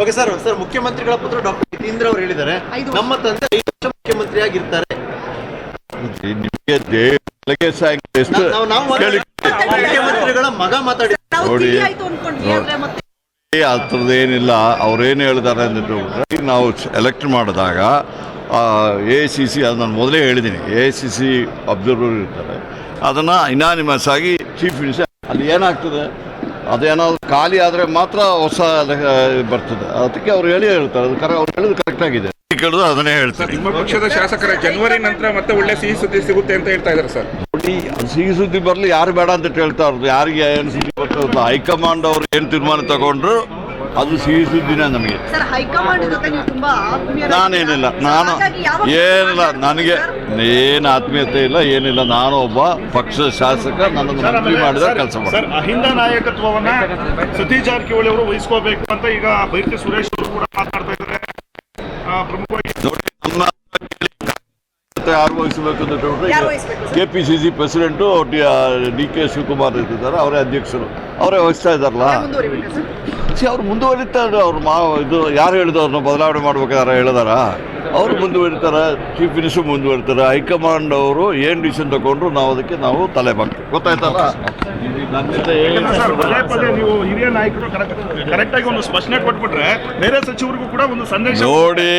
Okay sir sir ಮುಖ್ಯಮಂತ್ರಿಗಳ ಪುತ್ರ doctor Jitendra ಅವರು ಹೇಳಿದ್ದಾರೆ. ನಮ್ಮ ತಂದೆ ಐದು ವರ್ಷ ಮುಖ್ಯಮಂತ್ರಿ ಆಗಿರ್ತಾರೆ. ನಿಮಗೆ ಎಷ್ಟು ಮುಖ್ಯಮಂತ್ರಿಗಳ ಮಗ ಮಾತಾಡಿ ನೋಡಿ. ತಿಳಿ ಆಯ್ತು ಅನ್ಕೊಂಡ್ವಿ ಆದ್ರೆ ಮತ್ತೆ ಆ ಥರದ್ದೇನಿಲ್ಲ ಅವ್ರೇನು ಹೇಳ್ತಾರೆ ಅಂತ ನಾವು ಎಲೆಕ್ಟ್ ಮಾಡಿದಾಗ ಎ ಸಿ ಸಿ ಅದು ನಾನು ಮೊದಲೇ ಹೇಳಿದ್ದೀನಿ. ಎ ಸಿ ಸಿ ಅಬ್ಸರ್ವರ್ ಇರ್ತಾರೆ. ಅದನ್ನು ಇನಾನಿಮಸ್ ಆಗಿ ಚೀಫ್ ಮಿನಿಸ್ಟರ್ ಅಲ್ಲಿ ಏನಾಗ್ತದೆ? ಅದೇನಾದ್ರು ಖಾಲಿ ಆದರೆ ಮಾತ್ರ ಹೊಸ ಬರ್ತದೆ. ಅದಕ್ಕೆ ಅವ್ರು ಹೇಳಿ ಹೇಳ್ತಾರೆ. ಅದು ಕರೆ ಅವ್ರು ಹೇಳಿದ್ರು ಕರೆಕ್ಟಾಗಿದೆ ಕೇಳಿದ್ರು ಅದನ್ನೇ ಹೇಳ್ತಾರೆ ನಿಮ್ಮ ಪಕ್ಷದ ಶಾಸಕರ ಜನವರಿ ನಂತರ ಮತ್ತೆ ಒಳ್ಳೆ ಸಿಹಿ ಸುದ್ದಿ ಸಿಗುತ್ತೆ ಅಂತ ಹೇಳ್ತಾ ಇದ್ದಾರೆ ಸರ್. ನೋಡಿ ಸಿಹಿ ಸುದ್ದಿ ಬರಲಿ ಯಾರು ಬೇಡ ಅಂತ ಹೇಳ್ತಾ ಇರೋದು. ಯಾರಿಗೆ ಏನು ಸುದ್ದಿ ಬರ್ತದೆ ಹೈಕಮಾಂಡ್ ಅವ್ರು ಏನು ತೀರ್ಮಾನ ತಗೊಂಡ್ರು? ಅದು ಸಿಹಿಸು ದಿನ ನಮಗೆ. ನಾನೇನಿಲ್ಲ ನಾನು ಏನಿಲ್ಲ ನನಗೆ ಏನು ಆತ್ಮೀಯತೆ ಇಲ್ಲ ಏನಿಲ್ಲ ನಾನು ಒಬ್ಬ ಪಕ್ಷದ ಶಾಸಕ ನನ್ನನ್ನು ಮಂತ್ರಿ ಮಾಡಿದ ಕೆಲಸ ಮಾಡ್ತಾರೆ ಸರ್ ಅಹಿಂದ ನಾಯಕತ್ವವನ್ನ ಸತೀಶ್ ಜಾರಕಿಹೊಳಿ ಅವರು ವಹಿಸ್ಕೋಬೇಕು ಅಂತ ಈಗ ಬೈರತಿ ಸುರೇಶ್ ಅವರು ಕೂಡ ಮಾತಾಡ್ತಾ ಇದ್ದಾರೆ ಆ, ಪ್ರಮುಖವಾಗಿ ನೋಡಿ ನಮ್ಮ ಯಾರು ವಹಿಸಬೇಕು ಅಂತ sir? K P C C president D K Shivakumar ಇದ್ದಾರೆ ಅವರೇ ಅಧ್ಯಕ್ಷರು. ಅವರೇ ವಹಿಸ್ತಾ ಇದ್ದಾರಲ್ಲ? ಸಿ ಅವ್ರು ಮುಂದುವರಿತಾರೆ ಅವ್ರು ಮಾ ಇದು ಯಾರು ಹೇಳಿದವ್ರನ್ನ ಬದಲಾವಣೆ ಮಾಡ್ಬೇಕಾದ್ರೆ ಹೇಳಿದಾರ? ಅವರು ಮುಂದುವರಿತಾರೆ ಚೀಫ್ ಮಿನಿಸ್ಟರ್ ಮುಂದುವರಿತಾರೆ ಹೈಕಮಾಂಡ್ ಅವರು ಏನು ಡಿಸಿಷನ್ ತಗೊಂಡ್ರು ನಾವು ಅದಕ್ಕೆ ನಾವು ತಲೆ ಬಾಕ್ತೀವಿ ಗೊತ್ತಾಯ್ತಲ್ಲ? ನೀವು ಹಿರಿಯ ನಾಯಕರು ಕರೆಕ್ಟ್ ಆಗಿ ಒಂದು ಸ್ಪಷ್ಟನೆ ಕೊಟ್ಬಿಟ್ರೆ ಬೇರೆ ಸಚಿವರಿಗೂ ಕೂಡ ಒಂದು ಸಂದೇಶ ನೋಡಿ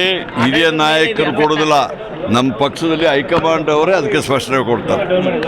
ಹಿರಿಯ ನಾಯಕರು ಕೊಡೋದಿಲ್ಲ. ನಮ್ಮ ಪಕ್ಷದಲ್ಲಿ ಹೈಕಮಾಂಡ್ ಅವರೇ ಅದಕ್ಕೆ ಸ್ಪಷ್ಟನೆ ಕೊಡ್ತಾರೆ.